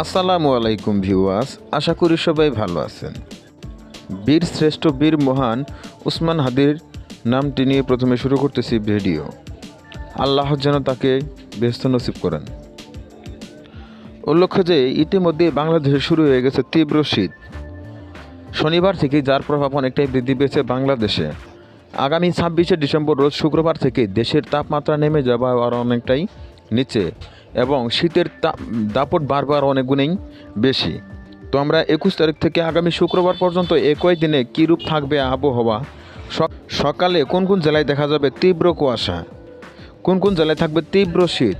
আসসালামু আলাইকুম ভিউয়ার্স, আশা করি সবাই ভালো আছেন। বীর শ্রেষ্ঠ বীর মহান উসমান হাদির নামটি নিয়ে প্রথমে শুরু করতেছি ভিডিও। আল্লাহ যেন তাকে ব্যস্ত নসিব করেন। উল্লেখ্য যে ইতিমধ্যে বাংলাদেশে শুরু হয়ে গেছে তীব্র শীত। শনিবার থেকে যার প্রভাব অনেকটাই বৃদ্ধি পেয়েছে বাংলাদেশে। আগামী ছাব্বিশে ডিসেম্বর, রোজ শুক্রবার থেকে দেশের তাপমাত্রা নেমে যাবে আর অনেকটাই নিচে। এবং শীতের দাপট বারবার অনেক গুণেই বেশি। তো আমরা একুশ তারিখ থেকে আগামী শুক্রবার পর্যন্ত একই দিনে কীরূপ থাকবে আবহাওয়া? সকালে কোন কোন জেলায় দেখা যাবে তীব্র কুয়াশা? কোন কোন জেলায় থাকবে তীব্র শীত?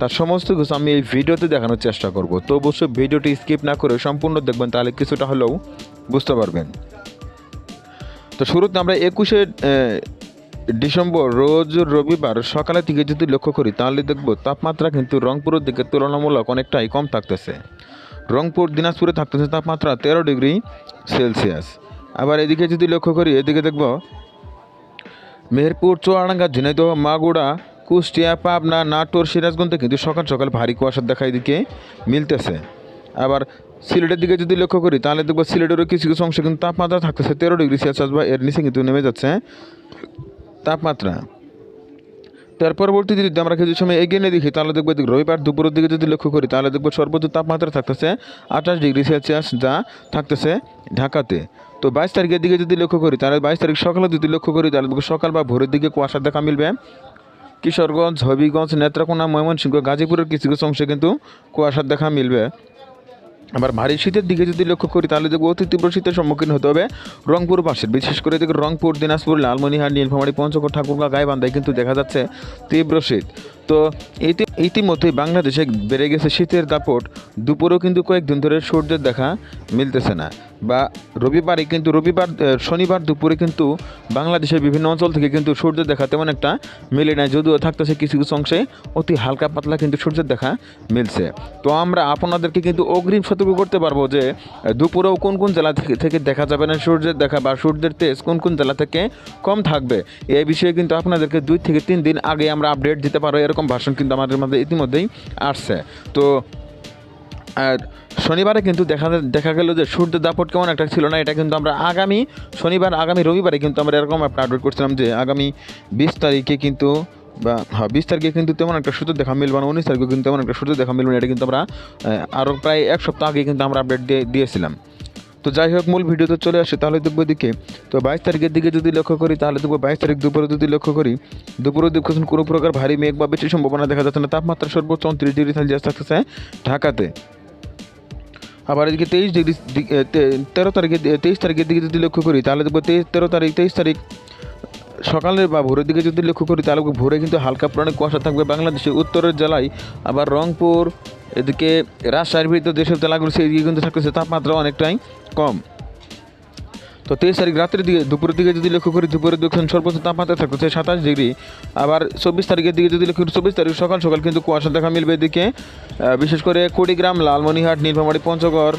তার সমস্ত কিছু আমি এই ভিডিওতে দেখানোর চেষ্টা করব। তো অবশ্যই ভিডিওটি স্কিপ না করে সম্পূর্ণ দেখবেন, তাহলে কিছুটা হলেও বুঝতে পারবেন। তো শুরুতে আমরা একুশে ডিসেম্বর, রোজ রবিবার সকালের দিকে যদি লক্ষ্য করি তাহলে দেখব তাপমাত্রা কিন্তু রংপুরের দিকে তুলনামূলক অনেকটাই কম থাকতেছে। রংপুর, দিনাজপুরে থাকতেছে তাপমাত্রা তেরো ডিগ্রি সেলসিয়াস। আবার এদিকে যদি লক্ষ্য করি, এদিকে দেখব মেহেরপুর, চুয়াডাঙ্গা, ঝিনাইদহ মাগুড়া কুষ্টিয়া, পাবনা, নাটোর, সিরাজগঞ্জে কিন্তু সকাল সকাল ভারী কুয়াশার দেখা এদিকে মিলতেছে। আবার সিলেটের দিকে যদি লক্ষ্য করি, তাহলে দেখব সিলেটেরও কিছু কিছু অংশে কিন্তু তাপমাত্রা থাকতেছে তেরো ডিগ্রি সেলসিয়াস বা এর নিচে কিন্তু নেমে যাচ্ছে। তাপমাত্রা। তার পরবর্তীতে যদি আমরা কিছু সময় এগিয়ে নিয়ে দেখি, তাহলে দেখব রবিবার দুপুরের দিকে যদি লক্ষ্য করি, তাহলে দেখব সর্বোচ্চ তাপমাত্রা থাকতেছে আঠাশ ডিগ্রি সেলসিয়াস, যা থাকতেছে ঢাকাতে। তো বাইশ তারিখের দিকে যদি লক্ষ্য করি, তাহলে বাইশ তারিখ সকালে যদি লক্ষ্য করি, তাহলে দেখব সকাল বা ভোরের দিকে কুয়াশার দেখা মিলবে। কিশোরগঞ্জ, হবিগঞ্জ, নেত্রকোনা, ময়মনসিংহ, গাজীপুরের কিছু কিছু অংশে কিন্তু কুয়াশার দেখা মিলবে। আবার ভারী শীতের দিকে যদি লক্ষ্য করি, তাহলে দেখব অতি তীব্র শীতের সম্মুখীন হতে হবে রংপুর পাশের। বিশেষ করে দেখি রংপুর, দিনাজপুর, লালমনিহাট, নীলফামারী, পঞ্চগড়, ঠাকুরগাঁ, গাইবান্ধায় কিন্তু দেখা যাচ্ছে তীব্র শীত। তো ইতি, ইতিমধ্যেই বাংলাদেশে বেড়ে গেছে শীতের দাপট। দুপুরেও কিন্তু কয়েকদিন ধরে সূর্যের দেখা মিলতেছে না। বা রবিবারে কিন্তু রবিবার শনিবার দুপুরে কিন্তু বাংলাদেশের বিভিন্ন অঞ্চল থেকে কিন্তু সূর্যের দেখা তেমন একটা মিলে না যদিও থাকতেছে কিছু কিছু অংশে অতি হালকা পাতলা কিন্তু সূর্যের দেখা মিলছে। তো আমরা আপনাদেরকে কিন্তু অগ্রিম সতর্ক করতে পারব যে দুপুরেও কোন কোন জেলা থেকে দেখা যাবে না সূর্যের দেখা বা সূর্যের তেজ কোন কোন জেলা থেকে কম থাকবে? এই বিষয়ে কিন্তু আপনাদেরকে দুই থেকে তিন দিন আগে আমরা আপডেট দিতে পারব। এরকম ভাষণ কিন্তু আমাদের মধ্যে ইতিমধ্যেই আসছে। তো, আর শনিবারে কিন্তু দেখা দেখা গেল যে সূর্যের দাপট কেমন একটা ছিল না, এটা কিন্তু আমরা আগামী শনিবার, আগামী রবিবারে কিন্তু আমরা এরকম একটা আপডেট করছিলাম যে আগামী বিশ তারিখে কিন্তু বা হ্যাঁ বিশ তারিখে কিন্তু তেমন একটা সূর্য দেখা মিলবে না, উনিশ তারিখে কিন্তু তেমন একটা সূর্য দেখা মিলবে না, এটা কিন্তু আমরা আরও প্রায় এক সপ্তাহ আগে কিন্তু আমরা আপডেট দিয়ে, দিয়েছিলাম। তো যাই হোক, মূল ভিডিওতে চলে আসে, তাহলে দেখব দিকে তো বাইশ তারিখের দিকে যদি লক্ষ্য করি, তাহলে দেখব বাইশ তারিখ দুপুরে যদি লক্ষ্য করি, দুপুরে দেখছেন কোনো প্রকার ভারী মেঘ বা বেশি সম্ভাবনা দেখা যাচ্ছে না। তাপমাত্রা সর্বোচ্চ উনত্রিশ ডিগ্রি সেলসিয়াস থাকতেছে ঢাকাতে। আবার এদিকে তেইশ ডিগ্রি তেরো তারিখে তেইশ তারিখের দিকে যদি লক্ষ্য করি, তাহলে দেখব তেইশ, তেরো তারিখ, তেইশ তারিখ সকালে বা ভোরের দিকে যদি লক্ষ্য করি, তাহলে ভোরে কিন্তু হালকা পরিমাণে কুয়াশা থাকবে বাংলাদেশের উত্তরের জেলায়। আবার রংপুর, এদিকে রাজশাহীর ভিতরে যেসব জেলাগুলো সেদিকে কিন্তু থাকতেছে তাপমাত্রা অনেকটাই কম। তো তেইশ তারিখ রাত্রের দিকে, দুপুরের দিকে যদি লক্ষ্য করি দুপুরে দেখছেন সর্বোচ্চ তাপমাত্রা থাকতেছে সাতাশ ডিগ্রি। আবার চব্বিশ তারিখের দিকে যদি লক্ষ্য করি, চব্বিশ তারিখ সকাল সকাল কিন্তু কুয়াশা দেখা মিলবে এদিকে। বিশেষ করে কুড়িগ্রাম লালমনিহাট নীলফামারী, পঞ্চগড়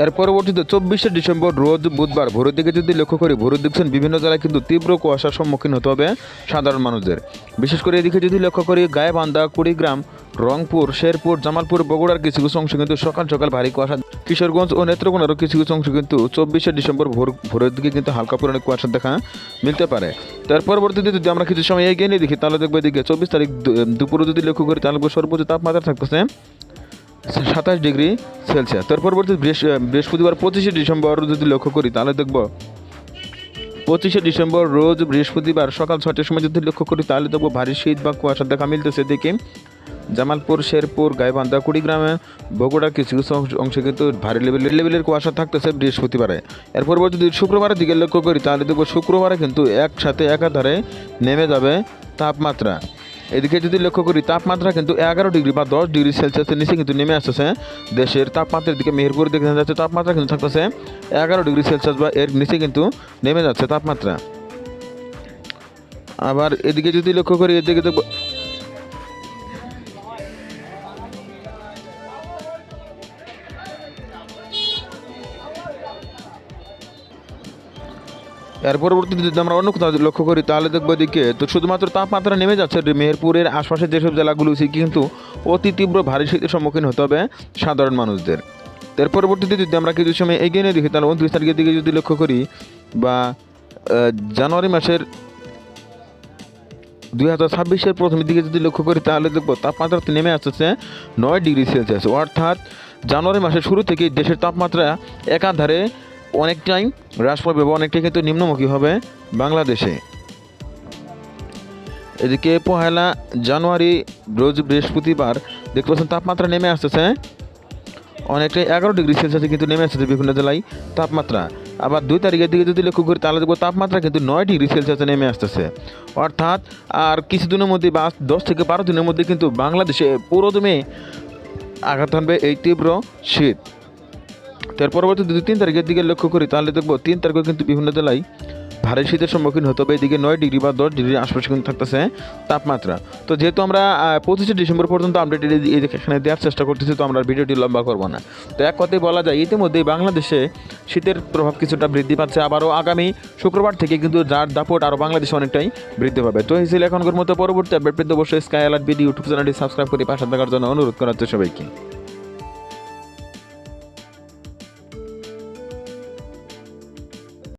এর পরবর্তীতে চব্বিশে ডিসেম্বর রোজ বুধবার ভোরের দিকে যদি লক্ষ্য করি ভোরের দেখছেন বিভিন্ন জেলায় কিন্তু তীব্র কুয়াশার সম্মুখীন হতে হবে সাধারণ মানুষদের। বিশেষ করে এদিকে যদি লক্ষ্য করি গায়েবান্ধা কুড়িগ্রাম, রংপুর, শেরপুর, জামালপুর, বগুড়ার কিছু কিছু অংশ কিন্তু সকাল সকাল ভারী কুয়াশা। কিশোরগঞ্জ ও নেত্রকোনারও কিছু কিছু অংশ কিন্তু চব্বিশে ডিসেম্বর ভোর, ভোরের দিকে কিন্তু হালকা পরিমাণে কুয়াশা দেখা মিলতে পারে। তার পরবর্তীতে যদি আমরা কিছু সময় এগিয়ে নিয়ে দেখি, তাহলে দেখব এদিকে চব্বিশ তারিখ দুপুরে যদি লক্ষ্য করি, তাহলে সর্বোচ্চ তাপমাত্রা থাকতেছে সাতাশ ডিগ্রি সেলসিয়াস। তার পরবর্তী বৃহস্প- বৃহস্পতিবার পঁচিশে ডিসেম্বর যদি লক্ষ্য করি, তাহলে দেখব পঁচিশে ডিসেম্বর রোজ বৃহস্পতিবার সকাল ছটার সময় যদি লক্ষ্য করি, তাহলে দেখব ভারী শীত বা কুয়াশা দেখা মিলতেছে দেখি জামালপুর, শেরপুর, গাইবান্ধা, কুড়িগ্রামে বগুড়ার কিছু কিছু অংশে কিন্তু ভারী লেভেলের লেভেলের কুয়াশা থাকতেছে বৃহস্পতিবারে। এর পরবর্তী যদি শুক্রবারের দিকে লক্ষ্য করি, তাহলে দেখব শুক্রবারে কিন্তু একসাথে একাধারে নেমে যাবে তাপমাত্রা। এদিকে যদি লক্ষ্য করি, তাপমাত্রা কিন্তু এগারো ডিগ্রি বা দশ ডিগ্রি সেলসিয়াসের নিচে কিন্তু নেমে আসতেছে। দেশের তাপমাত্রার দিকে মেহেরপুর দিকে দেখা যাচ্ছে তাপমাত্রা কিন্তু থাকতেছে এগারো ডিগ্রি সেলসিয়াস বা এর নিচে কিন্তু নেমে যাচ্ছে তাপমাত্রা। আবার এদিকে যদি লক্ষ্য করি, এদিকে এর পরবর্তীতে যদি আমরা অন্য কোথাও লক্ষ্য করি, তাহলে দেখব এদিকে, তো শুধুমাত্র তাপমাত্রা নেমে যাচ্ছে মেহেরপুরের আশপাশে যেসব জেলাগুলো কিন্তু অতি তীব্র ভারী শীতের সম্মুখীন হতে হবে সাধারণ মানুষদের। এর পরবর্তীতে যদি আমরা কিছু সময় এগিয়ে নিয়ে দেখি, তাহলে উনত্রিশ তারিখের দিকে যদি লক্ষ্য করি, বা জানুয়ারি মাসের দুই হাজার ছাব্বিশের প্রথমের দিকে যদি লক্ষ্য করি, তাহলে দেখব তাপমাত্রা নেমে আসতেছে নয় ডিগ্রি সেলসিয়াস। অর্থাৎ জানুয়ারি মাসের শুরু থেকেই দেশের তাপমাত্রা একাধারে অনেকটাই হ্রাস পাবে বা অনেকটাই কিন্তু নিম্নমুখী হবে বাংলাদেশে। এদিকে পহেলা জানুয়ারি রোজ বৃহস্পতিবার, দেখতে পাচ্ছেন তাপমাত্রা নেমে আসতেছে। অনেকটাই এগারো ডিগ্রি সেলসিয়াসে কিন্তু নেমে আসতেছে বিভিন্ন জেলায় তাপমাত্রা। আবার দুই তারিখের দিকে যদি লক্ষ্য করি, তাহলে দেখব তাপমাত্রা কিন্তু নয় ডিগ্রি সেলসিয়াসে নেমে আসতেছে। অর্থাৎ, আর কিছুদিনের মধ্যে বা দশ থেকে বারো দিনের মধ্যে কিন্তু বাংলাদেশে পুরোদমে আঘাত হানবে এই তীব্র শীত। তার পরবর্তী দুই, তিন তারিখের দিকে লক্ষ্য করি, তাহলে দেখব তিন তারিখে কিন্তু বিভিন্ন জেলায় ভারী শীতের সম্মুখীন হতে হবে। এদিকে নয় ডিগ্রি বা দশ ডিগ্রির আশপাশে কিন্তু থাকতেছে তাপমাত্রা। তো যেহেতু আমরা পঁচিশে ডিসেম্বর পর্যন্ত আপডেট এখানে দেওয়ার চেষ্টা করতেছি, তো আমরা ভিডিওটি লম্বা করব না। তো এক কথায় বলা যায়, ইতিমধ্যেই বাংলাদেশে শীতের প্রভাব কিছুটা বৃদ্ধি পাচ্ছে। আবারও আগামী শুক্রবার থেকে কিন্তু যার দাপট আরও বাংলাদেশে অনেকটাই বৃদ্ধি পাবে। তো এখনকার মতো পরবর্তী আপডেট পেতে অবশ্যই স্কাই অ্যালার্ট ভিডিও ইউটিউব চ্যানেলটি সাবস্ক্রাইব করে পাশে থাকার জন্য অনুরোধ করা হচ্ছে সবাইকে।